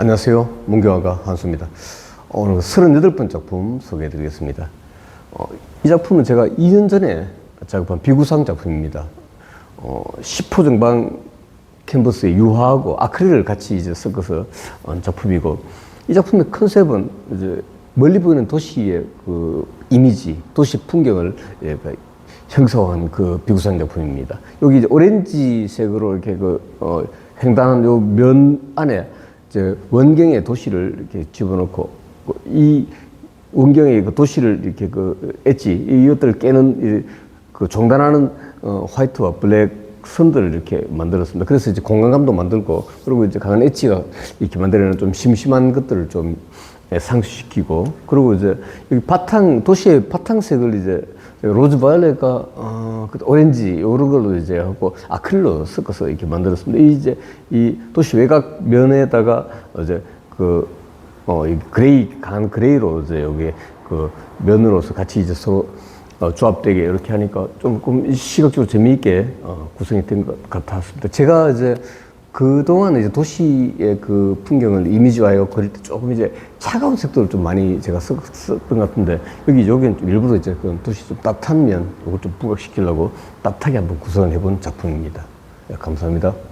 안녕하세요. 문경화가 한수입니다. 오늘 38번 작품 소개해 드리겠습니다. 어, 이 작품은 제가 2년 전에 작업한 비구상 작품입니다. 어, 10호 정방 캔버스에 유화하고 아크릴을 같이 이제 섞어서 한 작품이고 이 작품의 컨셉은 이제 멀리 보이는 도시의 그 이미지, 도시 풍경을 예, 그 형성한 그 비구상 작품입니다. 여기 이제 오렌지색으로 이렇게 그 어, 횡단한 요 면 안에 원경의 도시를 이렇게 집어넣고 그이 원경의 그 도시를 이렇게 그 엣지 이것들을 깨는 이, 그 종단하는 어, 화이트와 블랙 선들을 이렇게 만들었습니다. 그래서 이제 공간감도 만들고 그리고 이제 강한 엣지가 이렇게 만들어내는 좀 심심한 것들을 좀 예, 상쇄시키고 그리고 이제 여기 바탕 도시의 바탕색을 이제 로즈 바이올렛과 어, 그 오렌지 이런 걸로 이제 하고 아크릴로 섞어서 이렇게 만들었습니다. 이 이제 이 도시 외곽 면에다가 이제 그 어, 이 그레이 강한 그레이로 이제 여기 그 면으로서 같이 이제 서로 어, 조합되게 이렇게 하니까 조금 시각적으로 재미있게 어, 구성이 된 것 같았습니다. 제가 이제 그동안 이제 도시의 그 풍경을 이미지화해 그릴 때 조금 이제 차가운 색도를 좀 많이 제가 썼, 썼던 것 같은데 여기 여기는 좀 일부러 이제 그 도시 좀 따뜻한 면 이걸 좀 부각시키려고 따뜻하게 한번 구성을 해본 작품입니다. 네, 감사합니다.